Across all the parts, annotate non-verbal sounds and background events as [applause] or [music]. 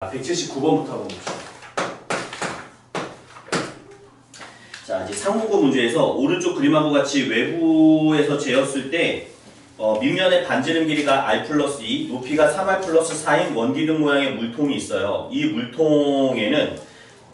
179번부터 한번 봅시다. 자, 이제 상문고 문제에서 오른쪽 그림하고 같이 외부에서 재었을 때 어, 밑면의 반지름 길이가 r 플러스 2, 높이가 3r 플러스 4인 원기둥 모양의 물통이 있어요. 이 물통에는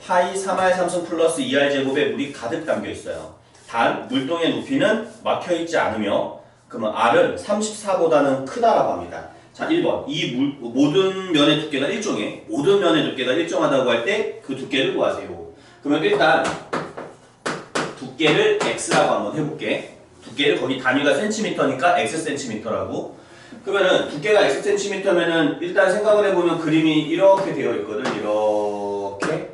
파이 3r 3승 플러스 2r 제곱의 물이 가득 담겨 있어요. 단 물통의 높이는 막혀 있지 않으며 그러면 r은 34보다는 크다라고 합니다. 자, 1번. 이 물, 모든 면의 두께가 일정해. 모든 면의 두께가 일정하다고 할 때 그 두께를 구하세요. 그러면 일단 두께를 x라고 한번 해볼게. 두께를 거기 단위가 센티미터니까 x 센티미터라고. 그러면은 두께가 x 센티미터면은 일단 생각을 해보면 그림이 이렇게 되어 있거든. 이렇게,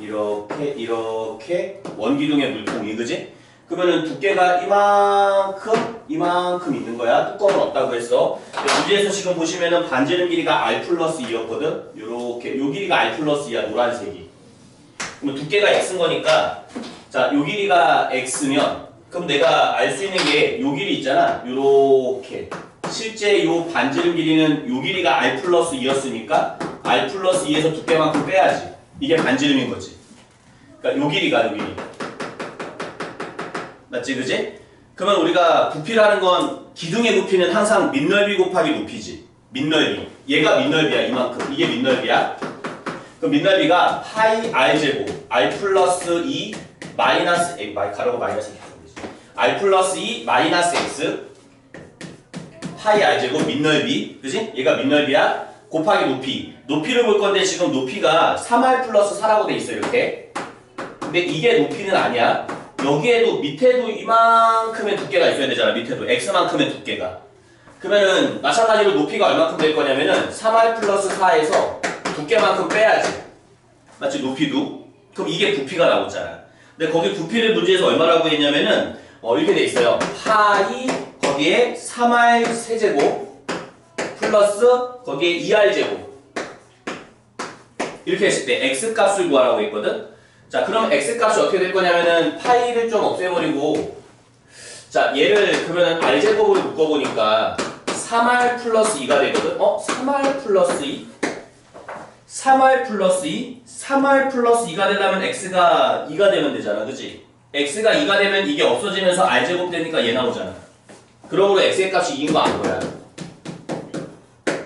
이렇게, 이렇게 원기둥의 물통이 그지? 그러면은 두께가 이만큼, 이만큼 있는 거야. 뚜껑은 없다고 했어. 문제에서 지금 보시면은 반지름 길이가 r 플러스 2였거든. 요렇게 요 길이가 r 플러스 2야 노란색이. 그러면 두께가 x인 거니까 자, 요 길이가 x면 그럼 내가 알 수 있는 게 요 길이 있잖아. 요렇게. 실제 요 반지름 길이는 요 길이가 r 플러스 2였으니까 r 플러스 2에서 두께만큼 빼야지. 이게 반지름인 거지. 그러니까 요 길이가 요 길이. 맞지, 그지? 그러면 우리가 부피라는 건 기둥의 부피는 항상 밑넓이 곱하기 높이지. 밑넓이. 얘가 밑넓이야, 이만큼. 이게 밑넓이야. 그럼 밑넓이가 파이 r 제곱 r 플러스 2 마이너스 a 가로가 마이너스 r 플러스 2 마이너스 x 파이 r 제곱 밑넓이 그지? 얘가 밑넓이야 곱하기 높이 높이를 볼 건데 지금 높이가 3r 플러스 4라고 돼 있어 이렇게 근데 이게 높이는 아니야 여기에도 밑에도 이만큼의 두께가 있어야 되잖아 밑에도. X만큼의 두께가. 그러면은 마찬가지로 높이가 얼마큼 될 거냐면은 3r 플러스 4에서 두께만큼 빼야지. 맞지? 높이도. 그럼 이게 부피가 나오잖아. 근데 거기 부피를 문제에서 얼마라고 했냐면은 어, 이렇게 돼 있어요. 파이 거기에 3r 세제곱 플러스 거기에 2r 제곱. 이렇게 했을 때 x 값을 구하라고 했거든 자 그럼 x 값이 어떻게 될 거냐면은 파이를 좀 없애버리고 자 얘를 그러면 r 제곱으로 묶어보니까 3r 플러스 2가 되거든 어? 3r 플러스 2? 3r 플러스 2? 3r 플러스 2가 되려면 x가 2가 되면 되잖아 그치? x가 2가 되면 이게 없어지면서 r제곱 되니까 얘 나오잖아 그러므로 x의 값이 2인 거 안 거야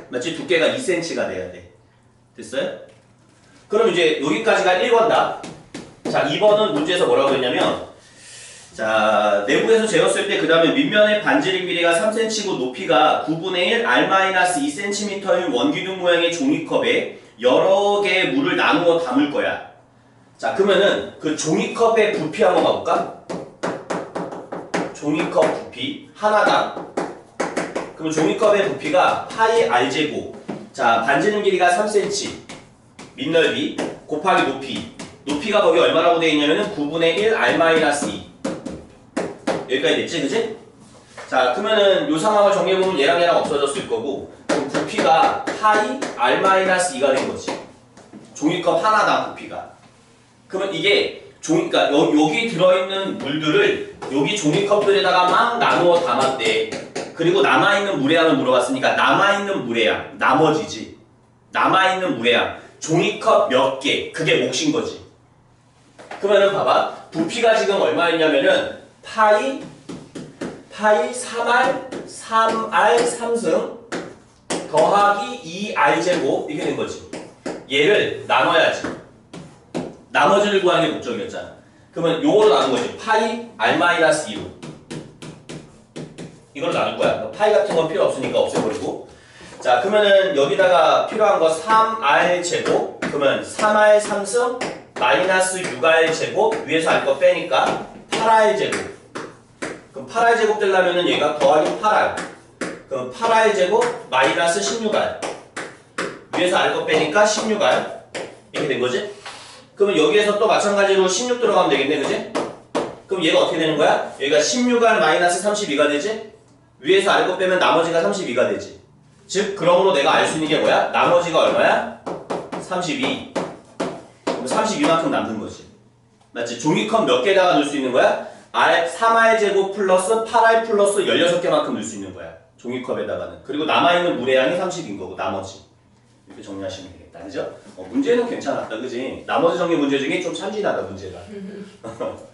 맞지? 두께가 2cm가 돼야 돼 됐어요? 그럼 이제 여기까지가 1번다 자 2번은 문제에서 뭐라고 했냐면 자 내부에서 재었을 때 그 다음에 밑면의 반지름 길이가 3cm고 높이가 9분의 1 r-2cm인 원기둥 모양의 종이컵에 여러 개의 물을 나누어 담을 거야. 자 그러면은 그 종이컵의 부피 한번 가볼까? 종이컵 부피 하나당. 그럼 종이컵의 부피가 파이 r제곱. 자 반지름 길이가 3cm 밑넓이 곱하기 높이 높이가 거기 얼마라고 되어 있냐면은 9분의 1 r-2 여기까지 됐지 그지? 자 그러면은 요 상황을 정리해보면 얘랑 얘랑 없어졌을 거고 그럼 부피가 파이 r-2가 된 거지. 종이컵 하나당 부피가. 그러면 이게 종, 그러니까 여, 여기 들어있는 물들을 여기 종이컵들에다가 막 나누어 담았대. 그리고 남아있는 물의 양을 물어봤으니까 남아있는 물의 양 나머지지. 남아있는 물의 양 종이컵 몇 개? 그게 몫인 거지 그러면은 봐봐. 부피가 지금 얼마였냐면은 파이 파이 3R 3R 3승 더하기 2R 제곱 이렇게 된 거지. 얘를 나눠야지. 나머지를 구하는 게 목적이었잖아. 그러면 요거로 나눈 거지. 파이 R-2로. 이걸로 나눌 거야. 파이 같은 건 필요 없으니까 없애버리고. 자 그러면은 여기다가 필요한 거 3R 제곱. 그러면 3R 3승 마이너스 6R 제곱 위에서 알 거 빼니까 8R 제곱 그럼 8R 제곱 되려면은 얘가 더하기 8R 그럼 8R 제곱 마이너스 16R 위에서 알 거 빼니까 16R 이렇게 된 거지? 그러면 여기에서 또 마찬가지로 16 들어가면 되겠네 그지? 그럼 얘가 어떻게 되는 거야? 여기가 16R 마이너스 32가 되지? 위에서 알 거 빼면 나머지가 32가 되지 즉 그러므로 내가 알 수 있는 게 뭐야? 나머지가 얼마야? 32 그럼 32만큼 남는 거지 맞지? 종이컵 몇 개다가 넣을 수 있는 거야? R 3R 제곱 플러스 8R 플러스 16개만큼 넣을 수 있는 거야 종이컵에다가는 그리고 남아있는 물의 양이 30인 거고 나머지 이렇게 정리하시면 되겠다 그죠? 어, 문제는 괜찮았다, 그지? 나머지 정리 문제 중에 좀 참신하다 문제가. [laughs]